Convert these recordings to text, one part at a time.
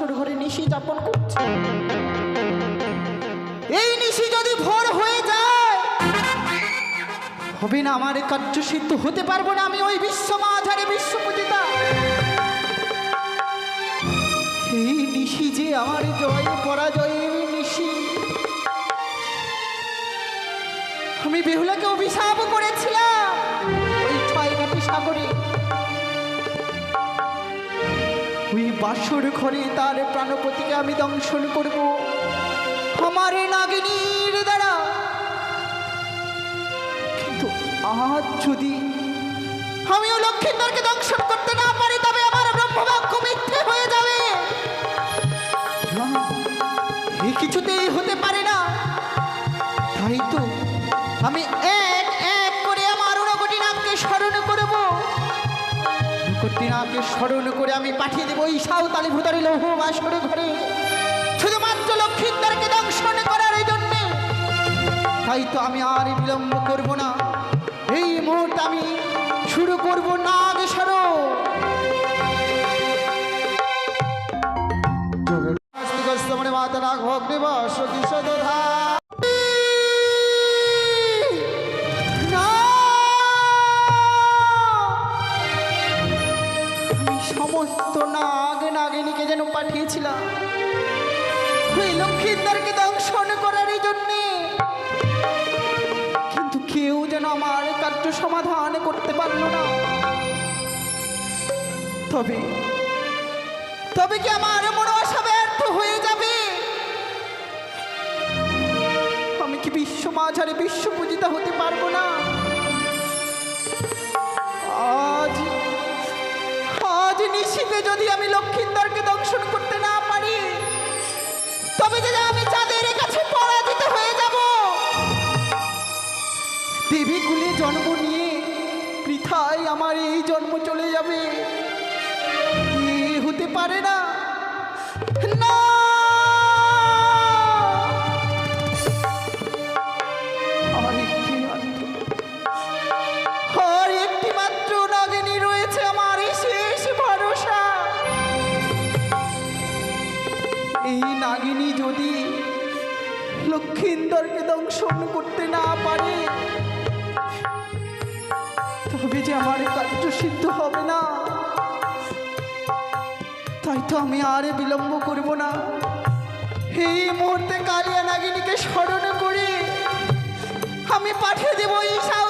শাশুড় ঘরে নিশি যাপন করছে। এই নিশি যদি ভোর হয়ে যায়, হবে না আমার কার্যসিদ্ধ হতে পারব না আমি ওই বিশ্ব মাঝারে বিশ্বপূজিতা। এই নিশি যে আমার জয় পরাজয় এই নিশি। আমি বেহুলাকে অভিশাপ করেছিলাম। ওই বাসর ঘরে তার প্রাণপতিকে আমি দংশন করব। আমার নাগিনীর দ্বারা। কিন্তু আজ যদি আমিও লক্ষ্মীন্দরকে দংশন করতে না পারি, তবে আমার ব্রহ্মবাক্য মিথ্যে হয়ে যাবে। এ কিছুতেই হতে পারে না। তাই তো আমি উনকোটি স্মরণ করে আমি পাঠিয়ে দেবো ওই সাঁওতালি ভূতারি লৌহ বাসর ঘরে। শুধুমাত্র লক্ষ্মীন্দরকে দংশন করার জন্যে। তাই তো আমি আর বিলম্ব করব না। এই মুহূর্তে আমি শুরু করব নাগ সরো মনে মাতা নাগ ভগ্নে বস পাঠিয়েছিলাম ওই লক্ষ্মীদারকে দংশন করার জন্যে। কিন্তু কেউ যেন আমার কার্য সমাধান করতে পারল না। তবে তবে কি আমার মনোবাসা ব্যর্থ হয়ে যাবে? আমি কি বিশ্ব মাঝারে বিশ্ব পূজিতা হতে পারব না? আজ আজ নিশীতে যদি আমি লক্ষ্মীন্দরকে দংশন করতে জন্ম নিয়ে পৃথায় আমার এই জন্ম চলে যাবে। হতে পারে না। না! নাগিনী যদি লক্ষিন্দরকে দংশন করতে না পারে আমার কার্য সিদ্ধ হবে না। তাই তো আমি আর বিলম্ব করব না। এই মুহূর্তে কালিয়া নাগিনীকে স্মরণ করে আমি পাঠিয়ে দেবো এই সাঁওতালি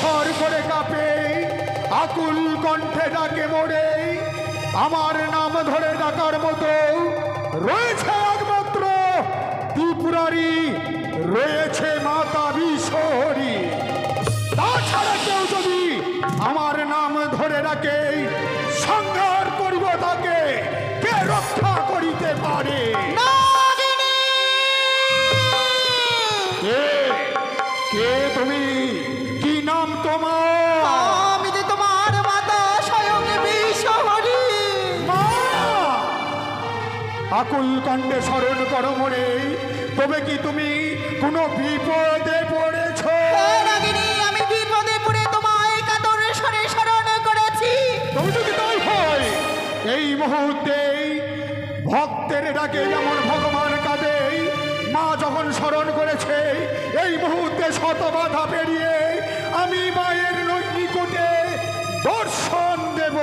থর করে কাঁপে, আকুল কণ্ঠে ডাকে মোড়ে আমার নাম ধরে ডাকার মতো রয়েছে একমাত্র ত্রিপুরারি, রয়েছে মাতা বিশ্বহরী তাছাড়া কেউ যদি আমার নাম ধরে রাখে সংহার করিব তাকে, কে রক্ষা করিতে পারে? নাগিনী তোমার আমি যে তোমার মাতা স্বয়ং বিশ্বহরি মা! আকুল কণ্ঠে স্মরণ করো মরে তবে কি তুমি কোনো বিপদে পড়েছ? আমি বিপদে পড়ে তোমায় কাতর স্বরে স্মরণ করেছি। তবে যদি তাই হয় এই মুহূর্তে ভক্তের ডাকে যেমন ভগবান কাঁদে মা যখন স্মরণ করেছে এই মুহূর্তে শত বাধা পেরিয়ে আমি মায়ের নৈনিকটে দর্শন দেব।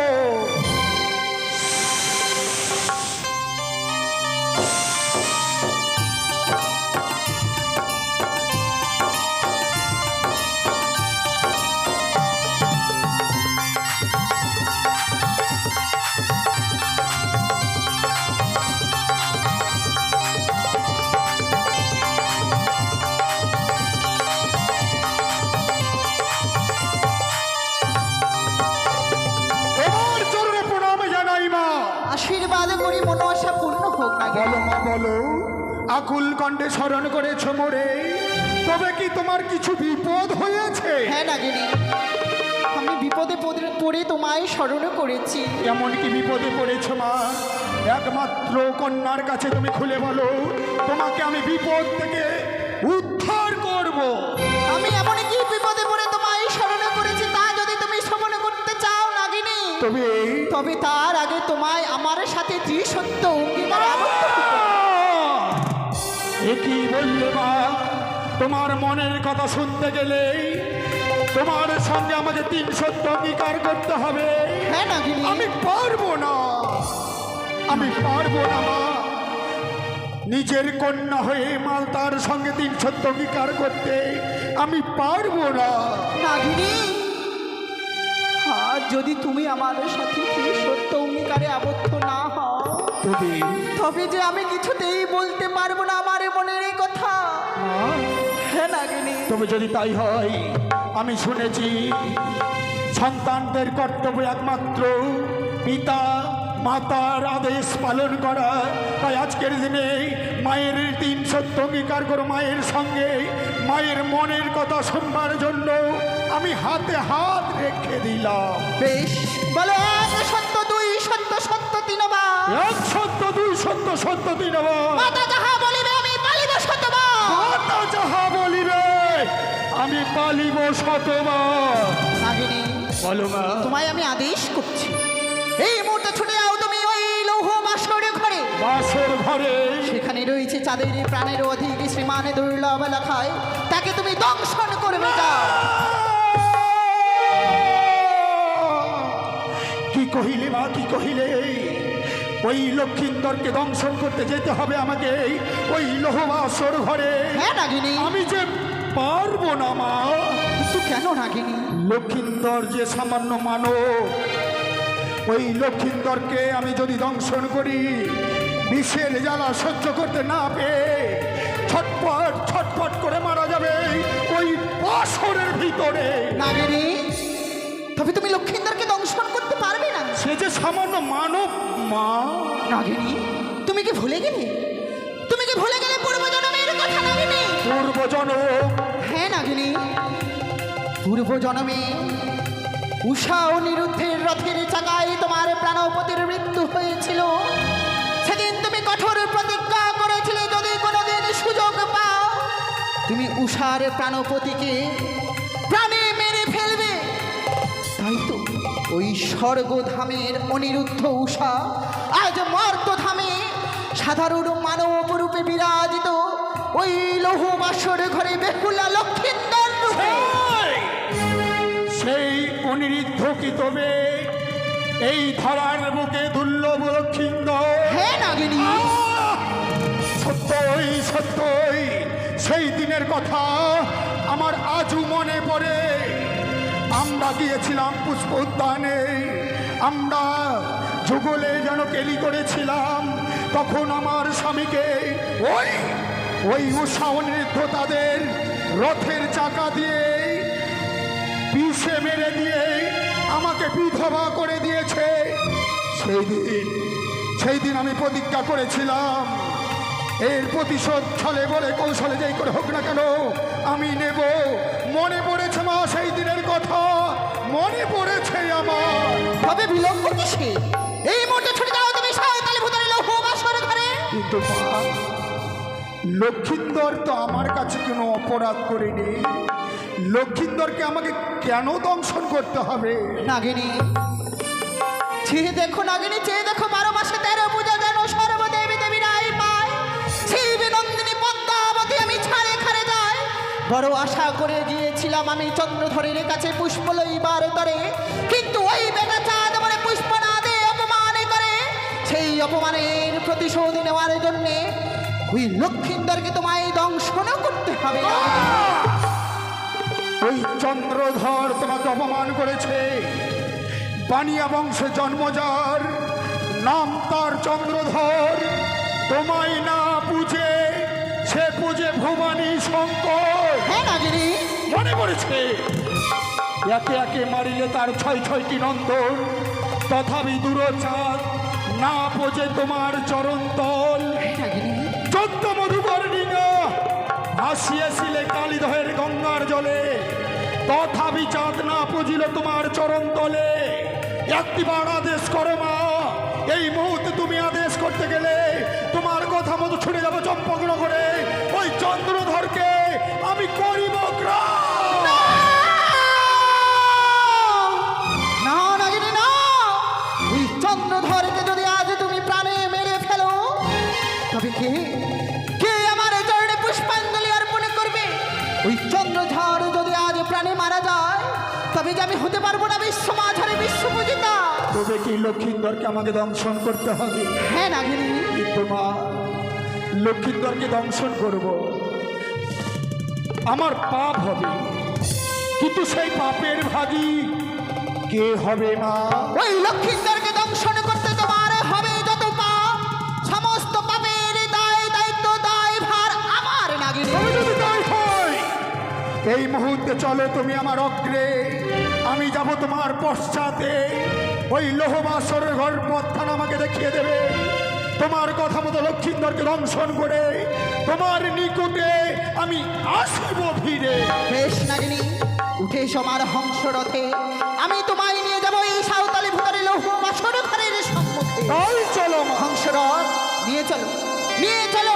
আকুল কণ্ঠে স্মরণ করেছ মোরে। তবে কি তোমার কিছু বিপদ হয়েছে? হ্যাঁ নাগিনী আমি বিপদে পড়ে- তোমায় স্মরণ করেছি। এমন কি বিপদে পড়েছ মা? একমাত্র কন্যার কাছে তুমি খুলে বলো তোমাকে আমি বিপদ থেকে উদ্ধার করব। আমি এমন কি বিপদে পড়ে তোমায় স্মরণ করেছি তা যদি তুমি শ্রবণ করতে চাও নাগিনী। তবে তবে তার আগে তোমায় আমার সাথে ত্রিসত্য অঙ্গীকার আবদ্ধ কি বললে মা? তোমার মনের কথা শুনতে গেলেই তোমার সঙ্গে আমাকে তিন সত্য অঙ্গীকার করতে হবে। হ্যাঁ আমি পারব না। আমি পারব না মা। নিজের কন্যা হয়ে মাল তার সঙ্গে তিন সত্য অঙ্গীকার করতে আমি পারব না। নাগিনী আর যদি তুমি আমাদের সাথে সত্য অঙ্গীকারে আবদ্ধ না হও তবে যে আমি কিছুতেই বলতে পারব না আমার মনের এই কথা। হ্যাঁ নাগিনী। তবে যদি তাই হয় আমি শুনেছি সন্তানদের কর্তব্য একমাত্র পিতা মাতার আদেশ পালন করা। তাই আজকের দিনে মায়ের তিন সত্য অঙ্গীকার করো মায়ের সঙ্গে। মায়ের মনের কথা শুনবার জন্য আমি হাতে হাত রেখে দিলাম। বেশ বলো সত্য সত্য মাতা যাহা বলিবে আমি পালিব শতবার। মাতা যাহা বলিবে আমি পালিব শতবার। নাগিনী বলো মা। তোমায় আমি আদেশ করছি। এই মুহূর্তে ছুটে যাও তুমি ওই লৌহ বাসর ঘরে। বাসর ঘরে। সেখানে রয়েছে চাঁদের প্রাণের অধিক শ্রীমানে দুর্লভ লেখায়। তাকে তুমি দংশন করবে যাও। কি কহিলে মা কি কহিলে? ওই লক্ষিন্দরকে দংশন করতে যেতে হবে আমাকে ওই লোহবাসর ঘরে। হ্যাঁ নাগিনী। আমি যে পারব না মা। কিন্তু কেন নাগিনী? লক্ষিন্দর যে সামান্য মানব ওই লক্ষ্মীন্দরকে আমি যদি দংশন করি বিষের জ্বালা সহ্য করতে না পেয়ে ছটপট ছটপট করে মারা যাবে ওই বাসরের ভিতরে। নাগিনী তবে তুমি লক্ষিন্দরকে সে যে সামান্য মানব মা। নাগিনী তুমি কি ভুলে গেলে? তুমি কি ভুলে গেলে পূর্বজন্মের কথা নাগিনী? পূর্বজন হ্যাঁ নাগিনী পূর্ব জন্মে উষা ও নিরুদ্ধের রথের চাকায় তোমার প্রাণপতির মৃত্যু হয়েছিল। সেদিন তুমি কঠোর প্রতিজ্ঞা করেছিলে যদি কোনোদিন সুযোগ পাও তুমি উষার প্রাণপতিকে ওই স্বর্গধামের অনিরুদ্ধ উষা আজ মর্তধামে সাধারণ মানব রূপে বিরাজিত ওই লৌহ বাসর ঘরে বেহুলা লক্ষিন্দর রূপে। সেই অনিরুদ্ধ কি তবে? এই ধরার বুকে দুর্লভ লক্ষিন্দর। হ্যাঁ নাগিনী। সত্যই সত্যই সেই দিনের কথা আমার আজও মনে পড়ে। আমরা গিয়েছিলাম পুষ্প উদ্যানে। আমরা যুগলে যেন কেলি করেছিলাম, তখন আমার স্বামীকে ওই ওই অনিরুদ্ধ তাদের রথের চাকা দিয়ে বিষে মেরে দিয়ে আমাকে বিধবা করে দিয়েছে। সেই দিন সেই দিন আমি প্রতিজ্ঞা করেছিলাম। এর প্রতিশোধ ছলে বলে কৌশলে যেই করে হোক না কেন আমি নেব। মনে পড়েছে মা সেই দিনের কথা মনে পড়েছে আমার। তবে বিলম্ব কিসে এই মুহূর্তে ছুটে যাও তুমি সাঁওতালি ভূতারি লৌহ বাসর ঘরে। কিন্তু মা লক্ষিন্দর তো আমার কাছে কোনো অপরাধ করেনি। লক্ষিন্দরকে আমাকে কেন দংশন করতে হবে? নাগিনী চেয়ে দেখো নাগিনী চেয়ে দেখো করে গিয়েছিলাম আমি চন্দ্রধরের কাছে পুষ্প লইবার তরে কিন্তু ওই বেটা চাঁদ পুষ্প না দিয়ে অপমান করে। সেই অপমানের প্রতিশোধ নেওয়ার জন্যে ওই লক্ষিন্দরকে তোমায় দংশন করতে হবে। ওই চন্দ্রধর তোমাকে অপমান করেছে। বানিয়া বংশে জন্মজার নাম তার চন্দ্রধর। তোমায় না পুজে সে পুজে ভবানী শঙ্কর। হ্যাঁ নাগিনী মনে পড়েছে? একে একে মারিলে তার ছয় ছয়টি নন্দন। তথাপি দূরচাঁদ না পোজে তোমার চরণ তল। চোদ্দ মধুবর্ণিকা ভাসিয়েছিলে কালীদহের গঙ্গার জলে। তথাপি চাঁদ না পুজিল তোমার চরণ তলে। একটিবার আদেশ করো মা এই মুহূর্তে তুমি আদেশ করতে গেলে তোমার কথা মতো ছুটে যাব চম্পগ্ন করে ওই চন্দ্রধরকে আমি করিব না নাগিনী না ওই চন্দ্রধরকে যদি আজ তুমি প্রাণে মেরে ফেলো তবে কে কে আমার চরণে পুষ্পাঞ্জলি অর্পণ করবে? ওই চন্দ্রধর যদি আজ প্রাণে মারা যায় তবে যে আমি হতে পারব না বিশ্ব মাঝারে বিশ্ব পূজিতা। তবে কি লক্ষিন্দরকে আমাকে দংশন করতে হবে? হ্যাঁ নাগিনী কিন্তু মা লক্ষিন্দরকে দংশন করব। আমার পাপ হবে। কিন্তু সেই পাপের ভাগী কে হবে মা? ওই লক্ষিন্দরকে দংশন করতে তোমার হবে যত পাপ। সমস্ত পাপের দায় দায়িত্ব দায় ভার আমার নাগি যদি হয় এই মুহূর্তে চলো তুমি আমার অগ্রে। আমি যাব তোমার পশ্চাতে। ওই লোহবাসরের ঘর পথখান আমাকে দেখিয়ে দেবে। তোমার কথা মতো লক্ষিন্দরকে দংশন করে তোমার নিকটে আমি আসিব ফিরে। বেশ নাগিনী উঠে সমার আমার হংস রথে আমি তোমায় নিয়ে যাব এই সাঁওতালি ভুতারি লৌহ বাসর ঘরের সম্মুখে। চলো হংসরথ হংস নিয়ে চলো নিয়ে চলো